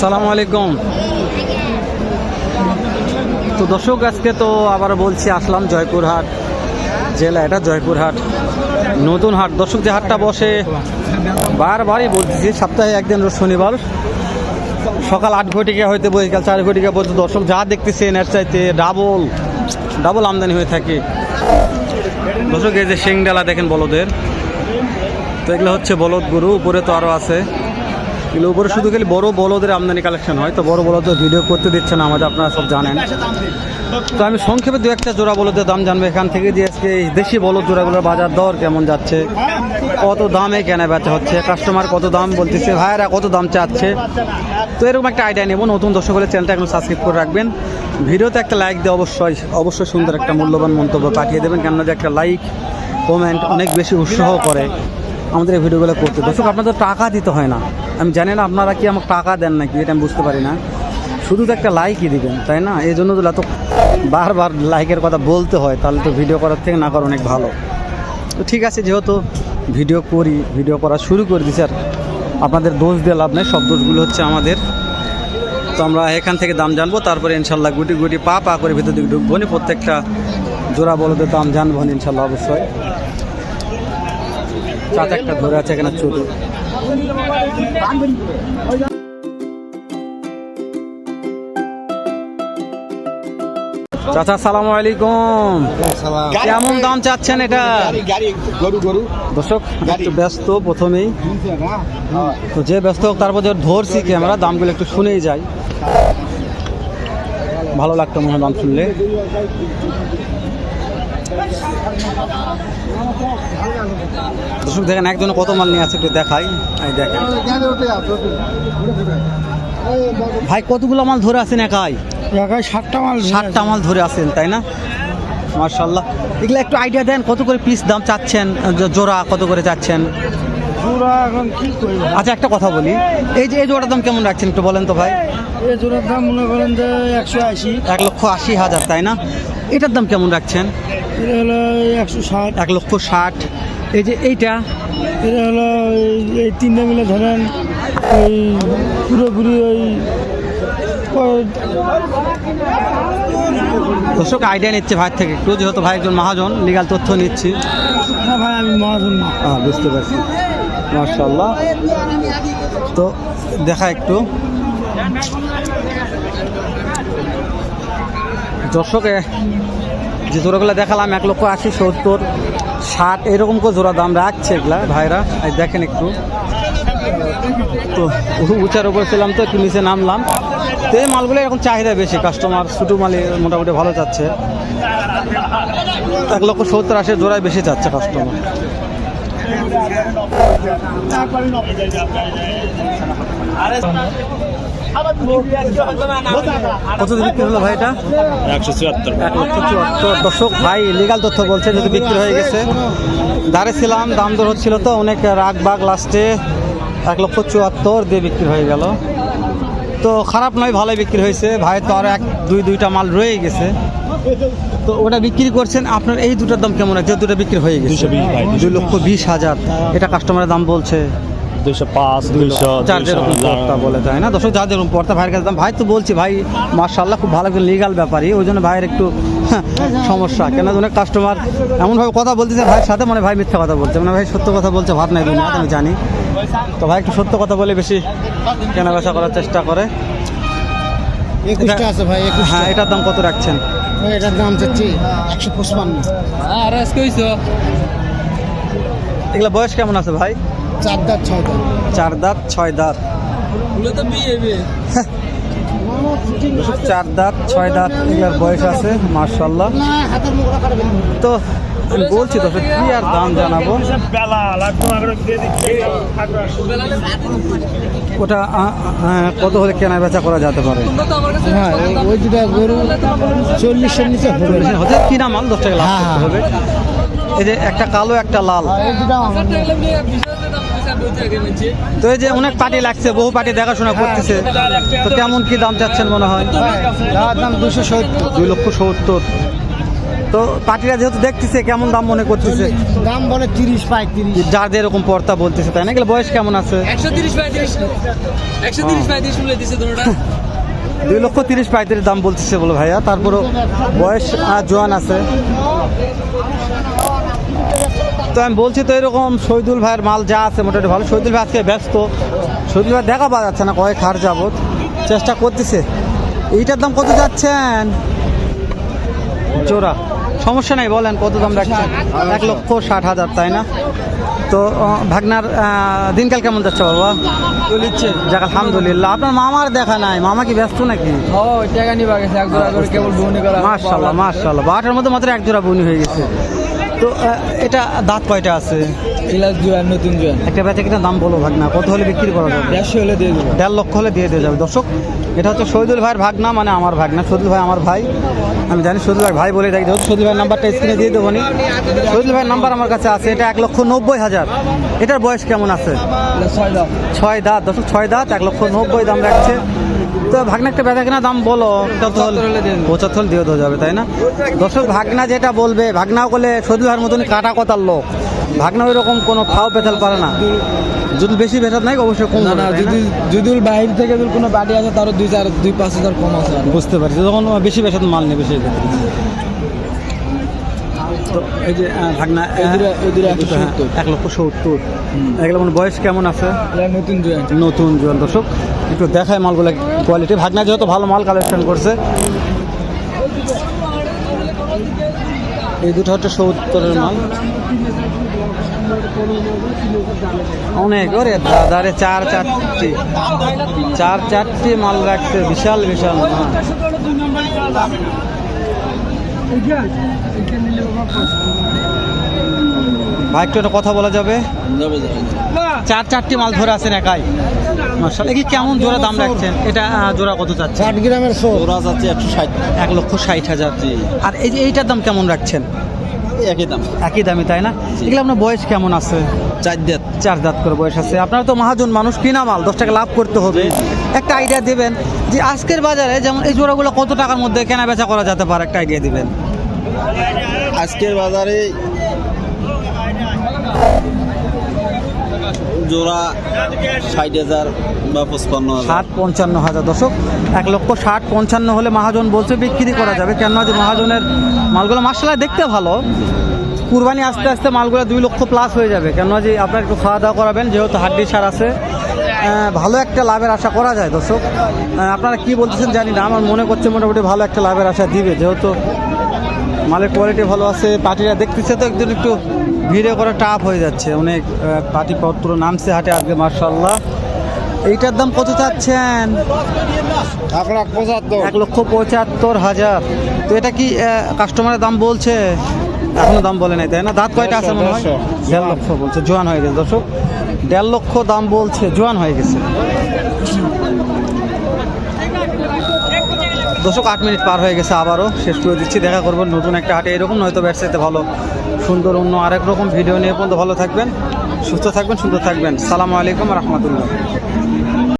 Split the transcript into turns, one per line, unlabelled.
সালামু আলাইকুম। তো দর্শক, আজকে তো আবার বলছি, আসলাম জয়পুরহাট জেলা, এটা জয়পুরহাট, নতুন হাট। দর্শক, যে হাটটা বসে, বারবারই বলতেছি, সপ্তাহে একদিন শনিবার, সকাল আট ঘটিকা হইতে বৈকাল চার ঘটিকা পর্যন্ত দর্শক যা দেখতেছেন, এর চাইতে ডাবল ডাবল আমদানি হয়ে থাকে। দর্শক, এই যে সিংডালা দেখেন বলদের, তো এগুলো হচ্ছে বলদ গরু, উপরে তো আরও আছে। এগুলো উপরে শুধু খালি বড় বলদের আমদানি কালেকশন হয়, তো বড় বলদ ভিডিও করতে দিচ্ছে না, আমাদের আপনারা সব জানেন। তো আমি সংক্ষেপে দু একটা জোড়া বলদের দাম জানব এখান থেকে যে আজকে দেশি বলদ জোড়াগুলোর বাজার দর কেমন যাচ্ছে, কত দামে কেনা বেচা হচ্ছে কাস্টমার কত দাম বলতেছে, ভাইয়েরা কত দাম চাচ্ছে। তো এরকম একটা আইডিয়া নেব, নতুন দর্শক হলে চ্যানেলটা এখন সাবস্ক্রাইব করে রাখবেন। ভিডিওতে একটা লাইক দিয়ে অবশ্যই অবশ্যই সুন্দর একটা মূল্যবান মন্তব্য পাঠিয়ে দেবেন, কেননা যে একটা লাইক কমেন্ট অনেক বেশি উৎসাহ করে। আমাদের এই ভিডিওগুলো করতে। দর্শক, আপনাদের টাকা দিতে হয় না। আমি জানি না আপনারা কি আমাকে টাকা দেন নাকি, এটা আমি বুঝতে পারি না। শুধু তো একটা লাইকই দিবেন, তাই না? এই জন্য তো এত বারবার লাইকের কথা বলতে হয়, তাহলে তো ভিডিও করার থেকে না করা অনেক ভালো। তো ঠিক আছে, যেহেতু ভিডিও করি ভিডিও করা শুরু করে দিছি, আর আপনাদের দোষ দিয়ে লাভ নেই, সব দোষগুলো হচ্ছে আমাদের। তো আমরা এখান থেকে দাম জানব, তারপরে ইনশাল্লাহ গুটি গুটি পা পা করে ভিতর দিকে ঢুকবো প্রত্যেকটা জোড়া বলতে দাম জানব ইনশাল্লাহ অবশ্যই। চাচা একটা ধরে আছে এখানে ছোট চাচা সালাম আলাইকুম। কেমন দাম চাচ্ছেন এটা?
গরু গরু।
দর্শক একটু ব্যস্ত প্রথমেই। তো যে ব্যস্ত হোক তারপর যে ধরছি ক্যামেরা দামগুলো একটু শুনেই যাই। ভালো লাগতো মনে হয় দাম শুনলে। দর্শক দেখেন একজন কত মাল নিয়ে আছে একটু দেখাই। দেখেন। ভাই কতগুলো মাল ধরে আছেন একাই?
একাই ষাটটা মাল
ষাটটা মাল ধরে আছেন তাই না? মার্শাল্লাহ এগুলো একটু আইডিয়া দেন কত করে পিস দাম চাচ্ছেন জোড়া কত করে চাচ্ছেন? আচ্ছা একটা কথা বলি। এই যে এই জোড়ার দাম কেমন রাখছেন একটু বলেন তো ভাই?
এই জোড়ার দাম মনে করেন যে একশো আশি।
এক লক্ষ আশি হাজার তাই না? এটার দাম কেমন রাখছেন?
এটা হলো একশো ষাট।
এক লক্ষ ষাট। এই যে এইটা?
এটা হলো এই- এই তিনটা মিলে ধরেন ওই পুরোপুরি ওই
দর্শক আইডিয়া নিচ্ছে ভাই থেকে একটু যেহেতু ভাই একজন মহাজন লিগাল তথ্য নিচ্ছি।
না ভাই আমি মহাজন না।
হ্যাঁ বুঝতে পারছি। মার্শাল্লাহ তো দেখা একটু। দর্শকে যে জোড়াগুলো দেখালাম, এক লক্ষ আশি, সত্তর, ষাট, এরকম করে জোড়া দাম রাখছে এগুলা ভাইরা। দেখেন একটু। তো উঁচার উপরে ছিলাম তো, একটু নিচে নামলাম। তো এই মালগুলো এখন চাহিদা বেশি কাস্টমার ছোটো মালে মোটামুটি ভালো চাচ্ছে। এক লক্ষ সত্তর আশি জোড়ায় বেশি চাচ্ছে কাস্টমার কত বিক্রি হলো ভাই এটা
একশো চুয়াত্তর।
এক লক্ষ চুয়াত্তর দর্শক ভাই লিগাল তথ্য বলছে যদি বিক্রি হয়ে গেছে। দাঁড়ে ছিলাম দাম দর হচ্ছিল তো অনেক রাগ বাগ লাস্টে এক লক্ষ চুয়াত্তর দিয়ে বিক্রি হয়ে গেল। তো খারাপ নয় ভালোই বিক্রি হয়েছে। ভাই তো আর এক দুই দুইটা মাল রয়ে গেছে। তো ওটা বিক্রি করছেন আপনার এই দুটার দাম কেমন আছে? দুটো বিক্রি হয়ে গেছে।
220
দুই লক্ষ বিশ হাজার। এটা কাস্টমারের দাম বলছে।
দুইশো পাঁচ দুইশো
যার যেরকম পর্তা বলে তাই না? দর্শক যার যেরকম পর্তা ভাইয়ের কাছে ভাই তো বলছি ভাই মার্শাল্লাহ খুব ভালো একজন লিগাল ব্যাপারই। ওই জন্য ভাইয়ের একটু সমস্যা। কেন অনেক কাস্টমার এমনভাবে কথা বলতেছে ভাইয়ের সাথে মানে ভাই মিথ্যা কথা বলছে। মানে ভাই সত্য কথা বলছে ভাত নাই দুনিয়া আমি জানি। তো ভাই একটু সত্য কথা বলে বেশি কেনা বেচা করার চেষ্টা করে।
একুশটা আছে ভাই
হ্যাঁ এটার দাম কত রাখছেন?
এটার দাম চাচ্ছি একশো পঁচপান্ন।
এগুলো বয়স কেমন আছে ভাই?
চার দাঁত ছয় দাঁত।
চার দাঁত ছয় দাঁত। চার দাঁত ছয় দাঁত এগুলোর বয়স আছে মার্শাল্লাহ তো বলছি তো কি আর দাম জানাব? ওটা আ, কত হলে কেনা বেচা করা যেতে পারে?
হ্যাঁ ওই দুটা গরু চল্লিশের নিচে হবে। না
কিনা মাল? দশ টাকা লাভ
হ্যাঁ,
হবে। এই যে একটা কালো একটা লাল।
এই দুটা আমার
তো এই যে অনেক পার্টি লাগছে বহু পার্টি দেখাশোনা করতেছে। তো কেমন কি দাম চাচ্ছেন মনে হয়?
যার দাম দুশো সত্তর।
দুই লক্ষ সত্তর। তো পার্টিরা যেহেতু দেখতেছে কেমন দাম মনে করতেছে?
দাম বলে তিরিশ পঁয়ত্রিশ।
যার যেরকম পর্তা বলতেছে তাই না? এগুলো বয়স কেমন আছে?
একশো তিরিশ পঁয়ত্রিশ। একশো তিরিশ পঁয়ত্রিশ মূল্য দিচ্ছে
দুই লক্ষ তিরিশ পঁয়ত্রিশ দাম বলতেছে বলো ভাইয়া। তারপরও বয়স আহ, জোয়ান আছে। তো আমি বলছি তো এরকম শহীদুল ভাইয়ের মাল যা আছে মোটামুটি ভালো। শহীদুল ভাই আজকে ব্যস্ত। শহীদুল ভাই দেখা পাওয়া যাচ্ছে না কয়েক হার যাবত চেষ্টা করতেছে। এইটার দাম কত যাচ্ছেন? জোড়া। সমস্যা নাই বলেন কত দাম রাখছেন? এক লক্ষ ষাট হাজার তাই না? তো ভাগনার দিনকাল কেমন যাচ্ছে বাবা?
চলিচ্ছে।
যাক আলহামদুলিল্লাহ। আপনার মামার দেখা নাই। মামা কি ব্যস্ত নাকি? মার্শাল্লাহ মার্শাল্লাহ বারোটার মধ্যে মাত্র এক জোড়া বনি হয়ে গেছে। তো এটা দাঁত কয়টা আছে?
ক্লাস জোয়ান নতুন জোয়ান
একটা বেচা কিনা দাম বলো ভাগনা কত হলে বিক্রি করা যাবে?
দেড়শো হলে দিয়ে দেবো।
দেড় লক্ষ হলে দিয়ে দিয়ে যাবে। দর্শক এটা হচ্ছে শহীদুল ভাইয়ের ভাগনা মানে আমার ভাগনা। শহীদুল ভাই আমার ভাই। আমি জানি শহীদুল ভাই ভাই বলে যেহেতু শহীদুল ভাইয়ের নাম্বারটা স্ক্রিনে দিয়ে দেবো নি। শহীদুল ভাইয়ের নাম্বার আমার কাছে আছে। এটা এক লক্ষ নব্বই হাজার। এটার বয়স কেমন আছে?
ছয় দাম
ছয় দাঁত। দর্শক ছয় দাঁত এক লক্ষ নব্বই দাম রাখছে। তো ভাগনা একটা বেচা কেনা দাম বলো। পঁচাত্তর দিয়ে দেওয়া যাবে তাই না? দর্শক ভাগনা যেটা বলবে ভাগনাও বলে শরীর হওয়ার মতন কাটা কথার লোক। ভাগনা ওই রকম কোনো ফাও পেতাল পারে না। যদি বেশি ভেসাত নাই অবশ্যই কম
না যদি যদি ওর বাইরে থেকে যদি কোনো বাড়ি আছে তার দুই চার দুই পাঁচ হাজার কম আছে।
বুঝতে পারছি তখন বেশি ভেসাত মাল নেবে সেই ক্ষেত্রে। এই যে ভাগনা হ্যাঁ,
170
এক লক্ষ সত্তর। এগুলো মানে বয়স কেমন আছে?
নতুন
নতুন জোয়ান দর্শক একটু দেখায় মালগুলো কোয়ালিটি ভাগনা যেহেতু ভালো মাল কালেকশন করছে। এই দুটো হচ্ছে সত্তরের মাল। অনেক ওরে দাদারে চার চারটি। চার চারটি মাল রাখছে বিশাল বিশাল মাল। ভাই একটু একটা কথা বলা যাবে? চার চারটি মাল ধরে আছেন একাই। মার্শাল কি কেমন জোড়া দাম রাখছেন। এটা জোড়া কত যাচ্ছে
ষাট গ্রামের
ওরা যাচ্ছে একশো ষাট।
এক লক্ষ ষাট হাজার আর এই যে এইটার দাম কেমন রাখছেন?
একই দাম।
একই দামি তাই না? এগুলো আপনার বয়স কেমন আছে?
চার দেড়
চার দাঁত করে বয়স আছে। আপনারা তো মহাজন মানুষ কিনা মাল? দশ টাকা লাভ করতে হবে। একটা আইডিয়া দেবেন যে আজকের বাজারে যেমন এই জোড়াগুলো কত টাকার মধ্যে কেনা বেচা করা যেতে পারে একটা আইডিয়া দিবেন।
আজকের বাজারে জোড়া ষাট হাজার বা পঁচপান্ন
ষাট পঞ্চান্ন হাজার। দশক এক লক্ষ ষাট পঞ্চান্ন হলে মহাজন বলছে বিক্রি করা যাবে। কেননা যে মহাজনের মালগুলো মাসালা দেখতে ভালো। কুরবানি আস্তে আস্তে মালগুলো দুই লক্ষ প্লাস হয়ে যাবে। কেননা যে আপনার একটু খাওয়া দাওয়া করাবেন, যেহেতু হাড্ডি সার আছে। ভালো একটা লাভের আশা করা যায় দর্শক। আপনারা কি বলতেছেন জানি না। আমার মনে করছে মোটামুটি ভালো একটা লাভের আশা দিবে, যেহেতু মালের কোয়ালিটি ভালো আছে পার্টিরা দেখতেছে তো একজন একটু ভিড়ে করা টাফ হয়ে যাচ্ছে। অনেক পার্টি পত্র নামছে হাটে আজকে মার্শাল্লাহ এইটার দাম কত চাচ্ছেন?
এক লাখ পঁচাত্তর।
এক লক্ষ পঁচাত্তর হাজার। তো এটা কি কাস্টমারের দাম বলছে? এখনও দাম বলে নাই তাই না? দাঁত কয়টা আছে মনে হয়? দেড় লক্ষ বলছে জোয়ান হয়ে গেছে। দর্শক দেড় লক্ষ দাম বলছে জোয়ান হয়ে গেছে। দর্শক আট মিনিট পার হয়ে গেছে আবারও। শেষ করে দিচ্ছি, দেখা করব নতুন একটা হাটে। এরকম নয়তো ব্যবসাতে ভালো। সুন্দর অন্য আরেক রকম ভিডিও নিয়ে পর্যন্ত ভালো থাকবেন, সুস্থ থাকবেন, সুন্দর থাকবেন। সালামু আলাইকুম রহমতুল্লাহ।